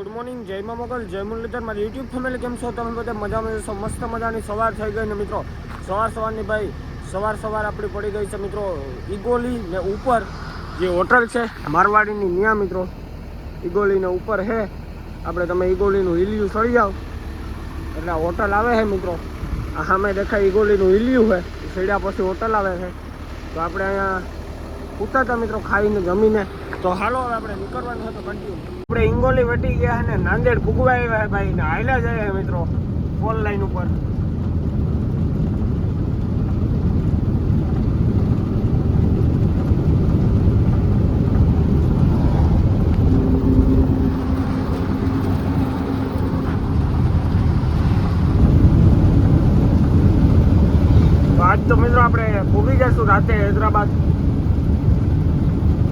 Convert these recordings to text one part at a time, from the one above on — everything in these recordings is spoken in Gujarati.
ગુડ મોર્નિંગ જય મા મોગલ જય મુરલીધર મારી યુટ્યુબ ફેમિલી કેમ છો? તમે બધા મજામાં છો? મસ્ત મજાની સવાર થઈ ગઈ ને મિત્રો. સવાર સવારની ભાઈ, સવાર સવાર આપણી પડી ગઈ છે મિત્રો. ઈગોલી ને ઉપર જે હોટલ છે, મારવાડીની ન્યા મિત્રો. ઈગોલીને ઉપર હે. આપણે તમે ઈગોલીનું હિલિયું ચડી જાઓ એટલે હોટલ આવે છે મિત્રો. આ સામે દેખાય ઈગોલીનું હિલિયું હે. સીડ્યા પછી હોટલ આવે છે. તો આપણે અહીંયા ઉતરતા મિત્રો ખાઈને જમીને. તો હાલો હવે આપણે નીકળવાનું છે તો કન્ટિન્યુ આપણે ઇંગોલી વટી ગયા અને નાંદેડ ભૂગવા આવ્યા ભાઈ ને હાલ્યા જાય મિત્રો ફોન લાઈન ઉપર તો આજ તો મિત્રો આપણે ભૂગી જશું રાતે હૈદરાબાદ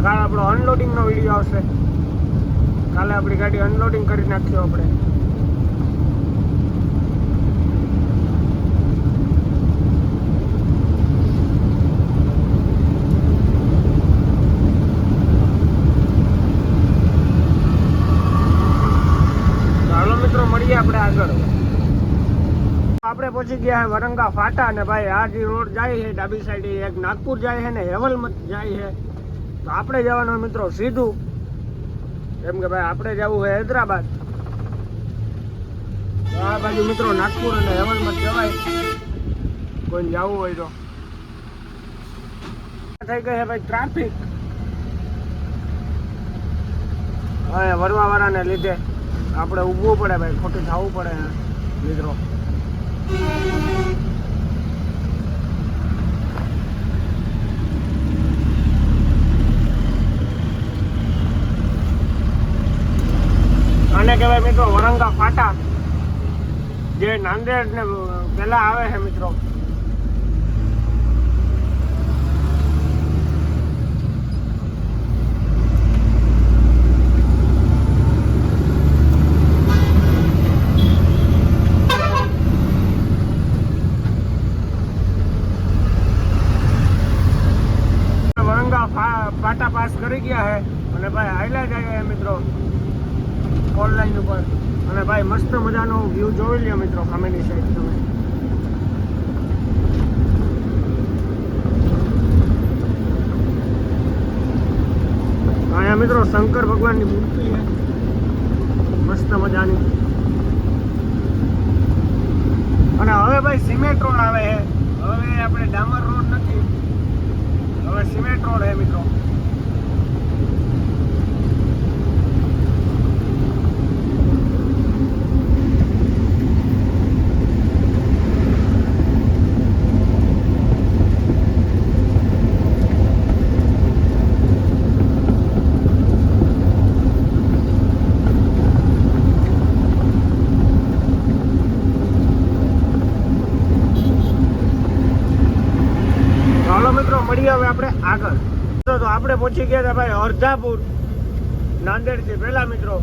કાલે આપણો અનલોડિંગનો વીડિયો આવશે કાલે આપણી ગાડી અનલોડિંગ કરી નાખ્યું આપણે. આપણે પહોંચી ગયા વરંગા ફાટા અને ભાઈ આ જે રોડ જાય છે ડાબી સાઈડ એક નાગપુર જાય છે ને હેવલમત જાય છે તો આપણે જવાનું મિત્રો સીધું. એમ કે ભાઈ, આપણે જવું હોય હૈદરાબાદ. આ બાજુ મિત્રો નાગપુર અને હેવલમત જવાય કોઈને જવું હોય તો. થઈ ગઈ છે ભાઈ ટ્રાફિક હવે વરવા વાળાને લીધે આપણે ઊભવું પડે ભાઈ, ખોટું થવું પડે મિત્રો. કહેવાય મિત્રો વરંગા ફાટા. જે નાંદેડ ને પેલા આવે છે મિત્રો વરંગા ફા- ફાટા પાસ કરી ગયા છે અને ભાઈ હાઈલા જાય છે મિત્રો ઓનલાઈન ઉપર અને ભાઈ મસ્ત વ્યૂ જોઈ લ્યો મિત્રો, સામેની સાઈડ તમે. અહીંયા મિત્રો શંકર ભગવાનની મૂર્તિ છે. મસ્ત મજાની. અને હવે ભાઈ સિમેન્ટ રોડ આવે છે. હવે આપણે ડામર રોડ નથી. હવે સિમેન્ટ રોડ છે મિત્રો ચાલો મિત્રો મળીએ હવે આપણે આગળ. તો આપણે પહોંચી ગયા હતા ભાઈ અર્ધાપુર. નાંદેડથી. પેલા મિત્રો,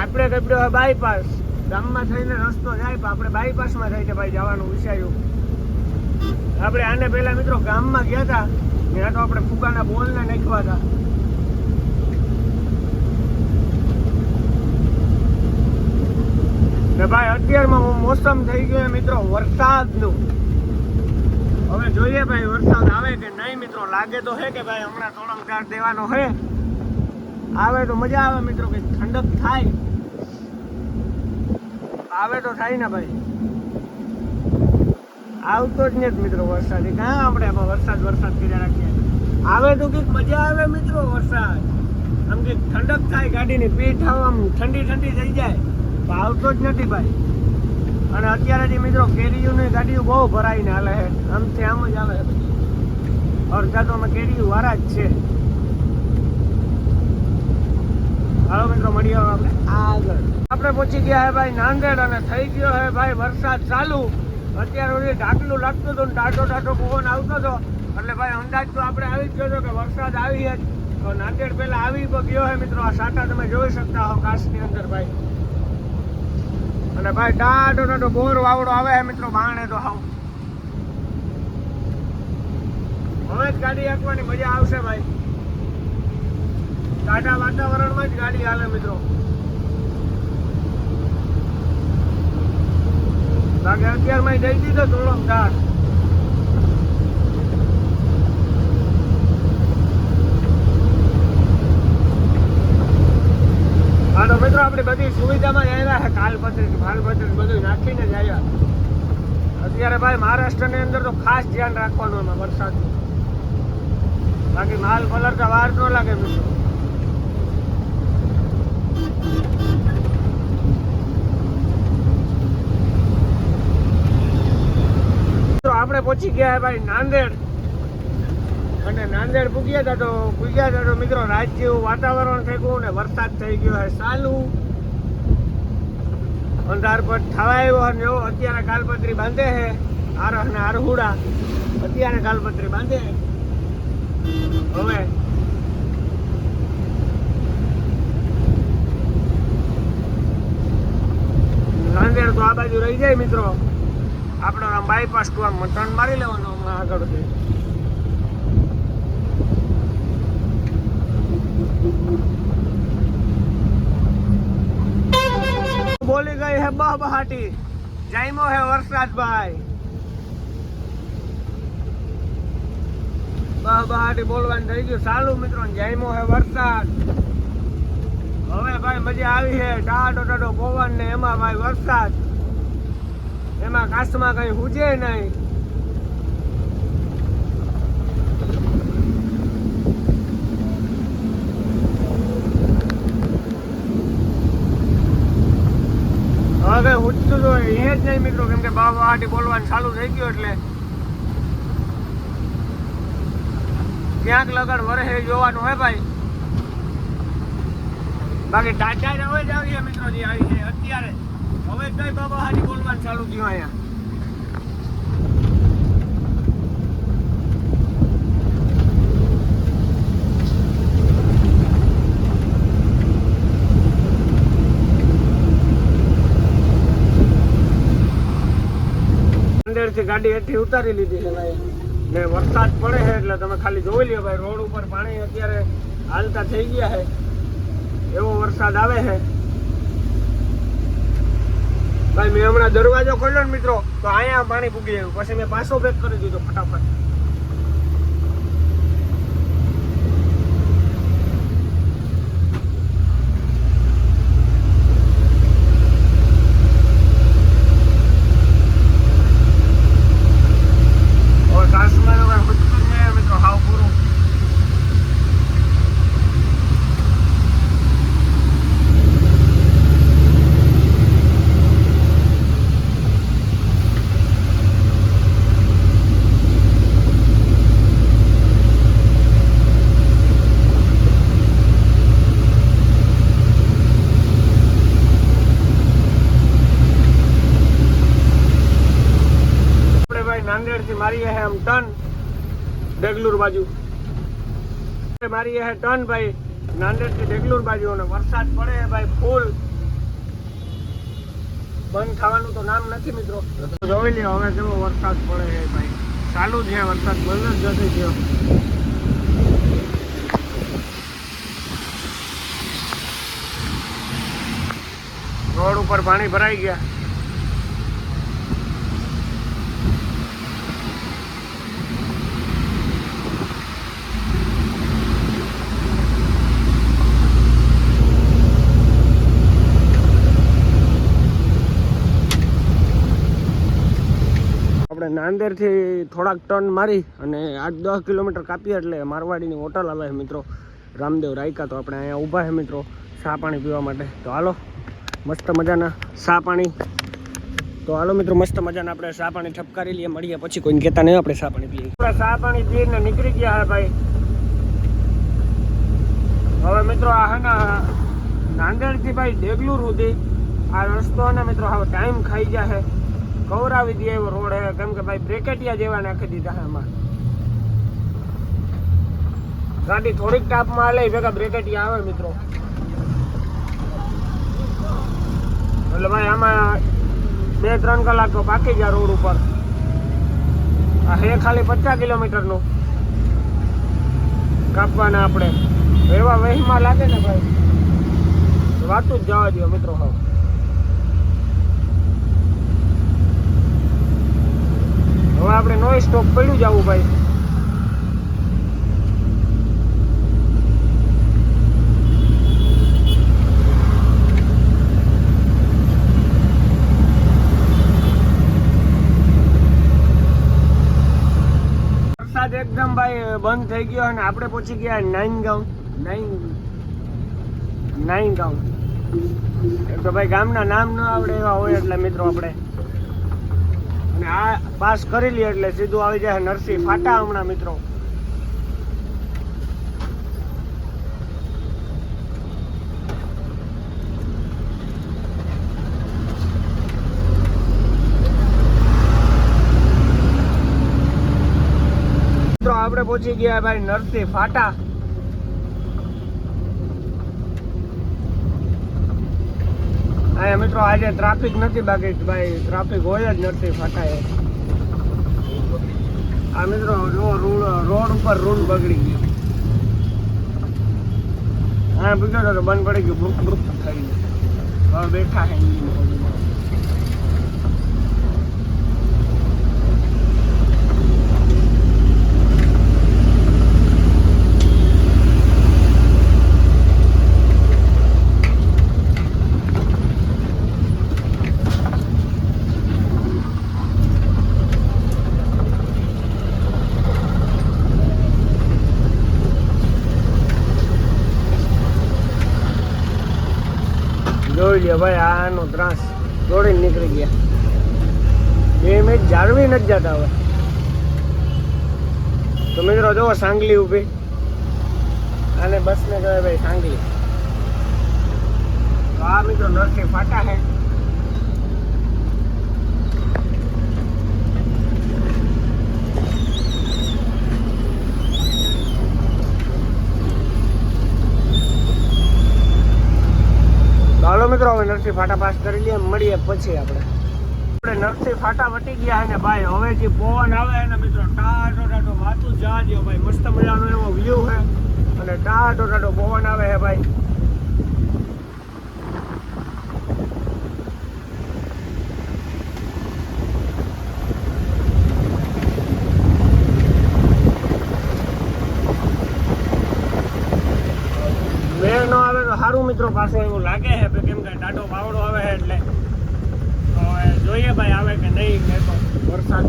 આપણે કપડ્યો હોય બાયપાસ ગામમાં થઈને રસ્તો જાય પણ આપણે બાયપાસમાં થઈને ભાઈ જવાનું વિચાર્યું. આપણે આને પેલા મિત્રો ગામમાં ગયા હતા. ત્યાં તો આપણે ફૂગાના બોલને નાખવા હતા. ને ભાઈ, અત્યારમાં મોસમ થઈ ગયો મિત્રો, વરસાદનું. હવે જોઈએ ભાઈ, વરસાદ આવે કે નહીં મિત્રો? લાગે તો હે કે ભાઈ, હમણાં થોડોક ચાર દેવાનો હે. આવે તો મજા આવે મિત્રો કે ઠંડક થાય. આવે તો થાય ને ભાઈ. આવતો જ નથી મિત્રો વરસાદ. ક્યાં આપણે આમાં વરસાદ વરસાદ કર્યા રાખીએ? આવે તો કંઈક મજા આવે મિત્રો વરસાદ. આમ કે ઠંડક થાય, ગાડીની પીઠ આમ ઠંડી ઠંડી થઈ જાય. આવતો જ નથી ભાઈ. અને અત્યારે મિત્રો કેરીઓની ગાડીઓ બહુ ભરાઈને હાલે છે. આમથી આમ જ આવે અડધા તો અમે કેરીઓ વાળા જ છે. હાલો મિત્રો મળીએ આપણે. આગળ. આપણે પહોંચી ગયા હે ભાઈ નાંદેડ અને થઈ ગયો હે ભાઈ વરસાદ ચાલુ. અત્યારે સુધી ઢાકલું લાગતું હતું ટાટો ટાટો પવન આવતો હતો. એટલે ભાઈ અંદાજ તો આપણે આવી જ ગયો હતો કે વરસાદ આવી જ. તો નાંદેડ પહેલાં આવી ગયો હે મિત્રો. આ સાટા તમે જોઈ શકતા હો કાશની અંદર ભાઈ. અને ભાઈ ડાઢો ડાઢો બોર વાવડો આવે છે મિત્રો ભાણે તો હાવ. હવે જ ગાડી હાંકવાની મજા આવશે ભાઈ. ટાટા વાતાવરણમાં જ ગાડી હાલે મિત્રો. બાકી અત્યારમાં જઈ દીધો થોડો ડાઢ આપણી બધી સુવિધામાં આવ્યા કાલપત્રી ભાલપત્રી બધું નાખીને જ આવ્યા. અત્યારે ભાઈ મહારાષ્ટ્રની અંદર તો ખાસ ધ્યાન રાખવાનું એમાં વરસાદનું. બાકી માલ પલરતા વાર ન લાગે મિત્રો આપણે પહોંચી ગયા ભાઈ નાંદેડ. અને નાંદેડ પૂગ્યા હતા તો પૂગ્યા હતા તો મિત્રો રાત જેવું વાતાવરણ થઈ ગયું ને વરસાદ થઈ ગયો ચાલુ અંધાર પર થવા આવ્યો અને એવો અત્યારે કાલપત્રી બાંધે છે. આરહ ને આરહુડા. અત્યારે કાલપત્રી બાંધે હે હવે નાંદેડ તો આ બાજુ રહી જાય મિત્રો. આપણે આમ બાયપાસ ટુ આમ ટર્ન મારી લેવાનો હમણાં આગળથી. બોલી ગઈ હે બહ બહાટી જાયમો હે વરસાદ ભાઈ બહ બહાટી બોલવાનું થઈ ગયું. સારું મિત્રો, જાયમો હે વરસાદ. હવે ભાઈ મજા આવી છે ટાટો ટાટો પવન ને એમાં ભાઈ વરસાદ. એમાં કાચમાં કઈ હુજે નહીં હવે કઈ હુજતું તો એ જ નહીં મિત્રો, કેમ કે બાબા હાટી બોલવાનું ચાલુ થઈ ગયું એટલે. ક્યાંક લગન વરહે જોવાનું હોય ભાઈ. બાકી ટાટા જ હવે જ આવીએ મિત્રો, જે આવી છે અત્યારે. હવે કઈ બાબા હાજી બોલવાનું ચાલુ થયું અહીંયા. અંદરથી ગાડી હેઠી ઉતારી લીધી. છે ભાઈ ને વરસાદ પડે છે એટલે તમે ખાલી જોઈ લ્યો ભાઈ, રોડ ઉપર પાણી અત્યારે હાલતા થઈ ગયા છે. એવો વરસાદ આવે છે. ભાઈ, મેં હમણાં દરવાજો ખોલ્યો ને મિત્રો, તો અહીંયા પાણી પૂગી ગયું. પછી મેં પાછો પેક કરી દીધો ફટાફટ હવે કાશ્મીર હવે ખૂટતું જ નહીં મિત્રો હાવ પૂરું આપણે ભાઈ નાંદેડથી મારીએ હે આમ ટન, બેંગલુર બાજુ. મારી હે ટન ભાઈ નાંદેડથી બેંગલુર બાજુ અને વરસાદ પડે ભાઈ ફૂલ. બંધ થવાનું તો નામ નથી મિત્રો. જોઈ લ્યો, હવે કેવો વરસાદ પડે છે ભાઈ. ચાલુ છે, વરસાદ બંધ જ નથી થયો. રોડ ઉપર પાણી ભરાઈ ગયા. નાંદેડથી થોડાક ટર્ન મારી અને આઠ દસ કિલોમીટર કાપીએ એટલે મારવાડીની હોટલ આવે મિત્રો. રામદેવ રાયકા તો આપણે અહીંયા ઊભા છે મિત્રો ચા પાણી પીવા માટે. તો હાલો, મસ્ત મજાના ચા પાણી. તો હાલો મિત્રો, મસ્ત મજાના આપણે ચા પાણી ઠપકારી લઈએ, મળીએ પછી. કોઈને કહેતા નહીં આપણે ચા પાણી પીએ. ચા પાણી પીને નીકળી ગયા હા ભાઈ. હવે મિત્રો આ હે નાંદેડથી ભાઈ દેગલુર સુધી આ રસ્તો ને મિત્રો, હવે ટાઈમ ખાઈ ગયા છે. કવરાવી દે એવો રોડ હે, કેમ કે ભાઈ બ્રેકેટિયા જેવા નાખી દીધા એમાં ગાડી થોડીક ટાપમાં હાલે, ભેગા બ્રેકેટિયા આવે મિત્રો. એટલે ભાઈ આમાં બે ત્રણ કલાક તો બાકી જાય રોડ ઉપર. આ હે ખાલી પચાસ કિલોમીટરનું. કાપવાના આપણે. એવા વહીમાં લાગે ને ભાઈ? વાતું જ જવા દો મિત્રો હવે. હવે આપણે નો સ્ટોપ પડ્યું જવું ભાઈ. વરસાદ એકદમ ભાઈ બંધ થઈ ગયો અને આપણે પહોંચી ગયા નાઈન ગાઉન નાઈન નાઈન ગાઉન તો ભાઈ ગામના નામ ન આવડે એવા હોય એટલે મિત્રો આપણે. અને આ પાસ કરી લઈએ એટલે સીધું આવી જાય નરસિંહ ફાટા હમણાં મિત્રો, આપણે પહોંચી ગયા ભાઈ નરસિંહ ફાટા. અહીંયા મિત્રો, આજે ટ્રાફિક નથી બાકી, ભાઈ ટ્રાફિક હોય જ નથી ફાટાએ. આ મિત્રો રૂડ ઉપર રૂલ બગડી ગયો. હા બીજો બંધ પડી ગયું બ્રુક બ્રુક થઈ ગયું. બેઠા હે જોઈ લે ભાઈ, આનો ત્રાસ દોડીને નીકળી ગયા. બે મિનિટ જાળવી નથી જતા હવે. તો મિત્રો જુઓ સાંગલી ઊભી. અને બસને કહેવાય ભાઈ સાંગલી. તો આ મિત્રો નરસિંહ ફાટા હે તો હાલો મિત્રો, હવે નરસિંહ ફાટા પાસ કરી લઈએ, મળીએ પછી આપણે. આપણે નરસિંહ ફાટા વટી ગયા અને ભાઈ હવે જે પવન આવે ને મિત્રો ટાટો ટાટો વાતું જાજો ભાઈ, મસ્ત મજાનો એવો વ્યૂ છે. અને ટાટો ટાટો પવન આવે છે ભાઈ મેળ ન આવે તો સારું મિત્રો પાછો એવું લાગે છે કેમ કે ટાટો પાવડો આવે છે એટલે. હવે જોઈએ ભાઈ આવે કે નહીં કે તો વરસાદ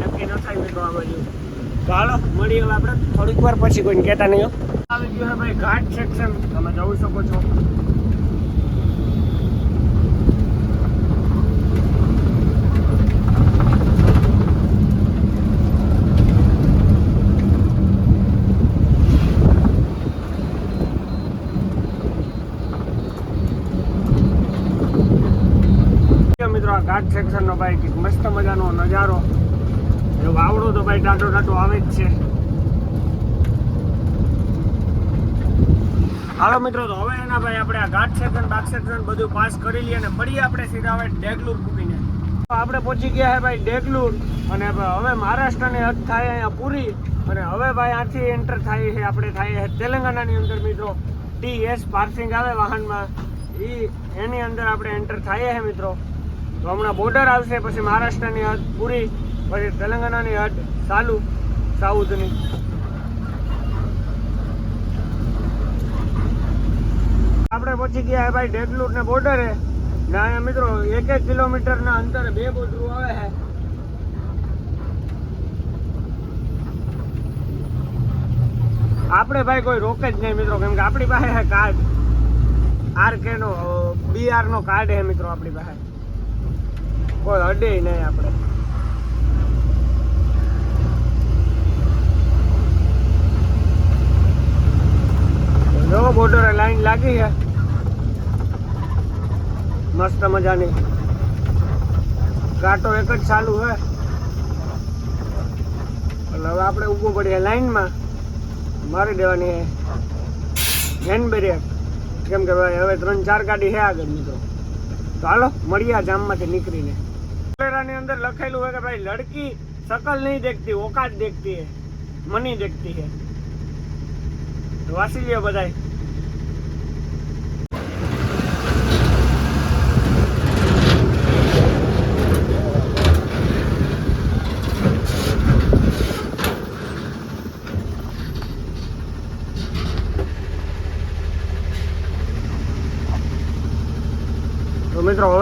નક્કી ન થાય મિત્રો આ બાજુ. તો હાલો મળીએ આપણે. થોડીક વાર પછી કોઈને કહેતા નહીં. આવી ગયો ભાઈ ઘાટ સેક્શન તમે જોઈ શકો છો કે મિત્રો આ નો ભાઈ મસ્ત મજાનો નજારો. એ વાવડો તો ભાઈ ટાટો ટાટો આવે જ છે. હાલો મિત્રો, તો હવે એના ભાઈ આપણે આ ઘાટ સેક્શન બાગ સેક્શન બધું પાસ કરી લઈએ અને ફરી આપણે સીધા હવે ડેગલુર પૂરીને તો આપણે પહોંચી ગયા છે ભાઈ ડેગલુર અને હવે મહારાષ્ટ્રની હદ થાય અહીંયા પૂરી અને હવે ભાઈ આથી એન્ટર થાય છે, આપણે થાય છે તેલંગાણાની અંદર મિત્રો. ટી એસ પાર્સિંગ આવે વાહનમાં. એ એની અંદર આપણે એન્ટર થાય છે મિત્રો. તો હમણાં બોર્ડર આવશે, પછી મહારાષ્ટ્રની હદ, પૂરી, પછી તેલંગાણાની હદ ચાલુ સાઉથની. આપણે પહોંચી ગયા ભાઈ ડેગલુર ને બોર્ડરે ને અહીંયા મિત્રો એક એક કિલોમીટરના અંતરે બે બોર્ડરો આવે છે આપણે ભાઈ કોઈ રોકે જ નહીં મિત્રો, કેમ કે આપણી પાસે કાર્ડ આર કે નો બીઆર નો કાર્ડ હે મિત્રો આપણી પાસે. કોઈ અડે નહીં આપણે. જો બોર્ડર લાઈન લાગી છે. મસ્ત મજાની. કાંટો એક જ ચાલુ હે એટલે હવે આપણે ઊભું પડીએ લાઈનમાં. મારી દેવાની હેન્ડ બ્રેક કેમ કે ભાઈ હવે ત્રણ ચાર ગાડી છે આગળ મિત્રો. તો હાલો, મળીએ જામમાંથી નીકળીને. ની અંદર લખેલું હોય કે ભાઈ લડકી શકલ નહીં દેખતી, ઓકાત દેખતી હે, મની દેખતી હે. વાસી લ્યો બધાય.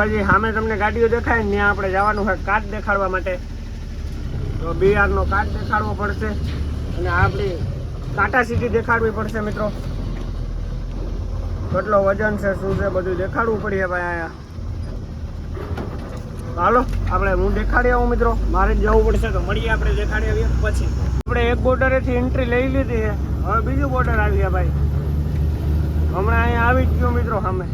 તો મિત્રો હવે જે સામે તમને ગાડીઓ દેખાય ને ત્યાં આપણે જવાનું હોય કાર્ડ દેખાડવા માટે. તો બિહારનો કાર્ડ દેખાડવો પડશે અને આપણી ટાટા સિટી દેખાડવી પડશે મિત્રો. કેટલો વજન છે, શું છે, બધું દેખાડવું પડે ભાઈ અહીંયા. હાલો, આપણે હું દેખાડી આવું મિત્રો. મારે જવું પડશે તો મળીએ આપણે દેખાડી આવીએ પછી. આપણે એક બોર્ડરેથી એન્ટ્રી લઈ લીધી છે. હવે બીજું બોર્ડર આવી ગયા ભાઈ. હમણાં અહીંયા આવી જ ગયું મિત્રો સામે.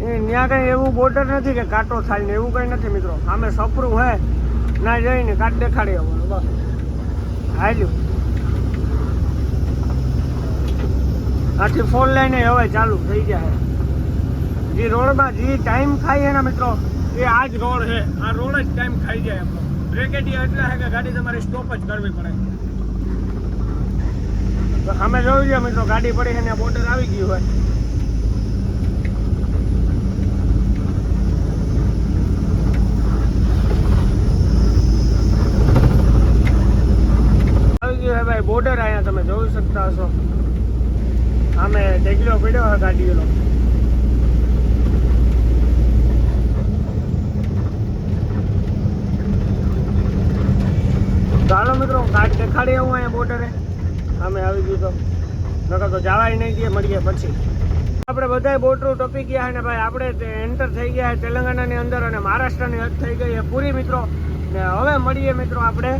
ત્યાં કંઈ એવું બોર્ડર નથી કે કાંટો થાય ને એવું કંઈ નથી મિત્રો. સામે સપરું હે, ના જઈને કાટ દેખાડી આવવાનું બસ. હાલ્યું. આથી ફોન લઈને હવે ચાલુ થઈ જાય જે રોડમાં જે ટાઈમ ખાય છે ને મિત્રો, એ આ જ રોડ છે આ રોડ જ ટાઈમ ખાઈ જાય આપણો બ્રેકેટી એટલે છે કે ગાડી તમારે સ્ટોપ જ કરવી પડે. અમે જોયું છે મિત્રો, ગાડી પડી છે ને બોર્ડર આવી ગયું હોય છે ભાઈ બોર્ડર અહીંયા તમે જોઈ શકતા હશો. આમે ઢેકલો પડ્યો છે ગાડીઓનો. ચાલો મિત્રો કાર્ડ દેખાડી આવું અહીંયા બોર્ડરે અમે આવી ગયું તો. નકર તો જવાય નહીં દે મળીએ પછી. આપણે બધા બોર્ડર ટપી ગયા અને ભાઈ, આપણે એન્ટર થઈ ગયા તેલંગાણાની અંદર અને મહારાષ્ટ્રની હદ થઈ ગઈ પૂરી મિત્રો, ને હવે મળીએ મિત્રો આપણે.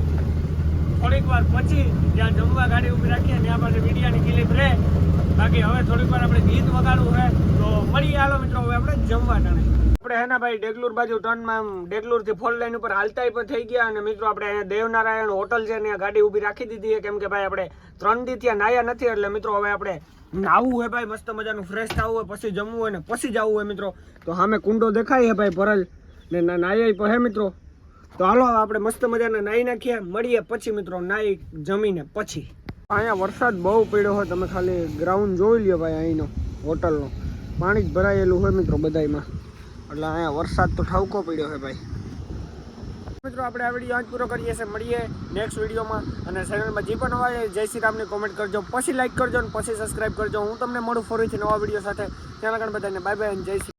થોડીક વાર પછી જ્યાં જમવા ગાડી ઊભી રાખીએ ત્યાં પાસે મીડિયાની ક્લિપ રહે. બાકી હવે થોડીક વાર આપણે ગીત વગાડવું રહે તો મળીએ હાલો મિત્રો, હવે આપણે જમવા ટાણે આપણે હે ને ભાઈ ડેગલુર બાજુ ટર્નમાં આમ ડેગલુરથી ફોર લાઈન ઉપર હાલતા પણ થઈ ગયા અને મિત્રો આપણે અહીંયા દેવનારાયણ હોટલ છે ત્યાં ગાડી ઊભી રાખી દીધી છે. કેમ કે ભાઈ આપણે ત્રણ દી ત્યાં નાયા નથી એટલે મિત્રો હવે આપણે નાવું હોય ભાઈ, મસ્ત મજાનું ફ્રેશ થવું હોય, પછી જમવું હોય ને પછી જવું હોય મિત્રો. તો સામે કુંડો દેખાય છે ભાઈ ભરલ. ને નાયા હે મિત્રો. તો હાલો, આપણે મસ્ત મજાના નાહી નાખીએ. મળીએ પછી મિત્રો, નાહી જમીને પછી. અહીંયા વરસાદ બહુ પડ્યો હોય, તમે ખાલી ગ્રાઉન્ડ જોઈ લ્યો ભાઈ અહીંનો, હોટલનો. પાણી જ ભરાયેલું હોય મિત્રો બધામાં એટલે અહીંયા વરસાદ તો ઠાવકો પડ્યો હોય ભાઈ. મિત્રો, આપણે આ વીડિયો આજ પૂરો કરીએ છીએ. મળીએ નેક્સ્ટ વિડીયોમાં. અને ચેનલમાં જે પણ હોય, જય શ્રી રામની કોમેન્ટ કરજો. પછી લાઇક કરજો અને પછી સબસ્ક્રાઈબ કરજો. હું તમને મળું ફરીથી નવા વીડિયો સાથે. ત્યાં આગળ બધાને બાય બાય અને જય શ્રી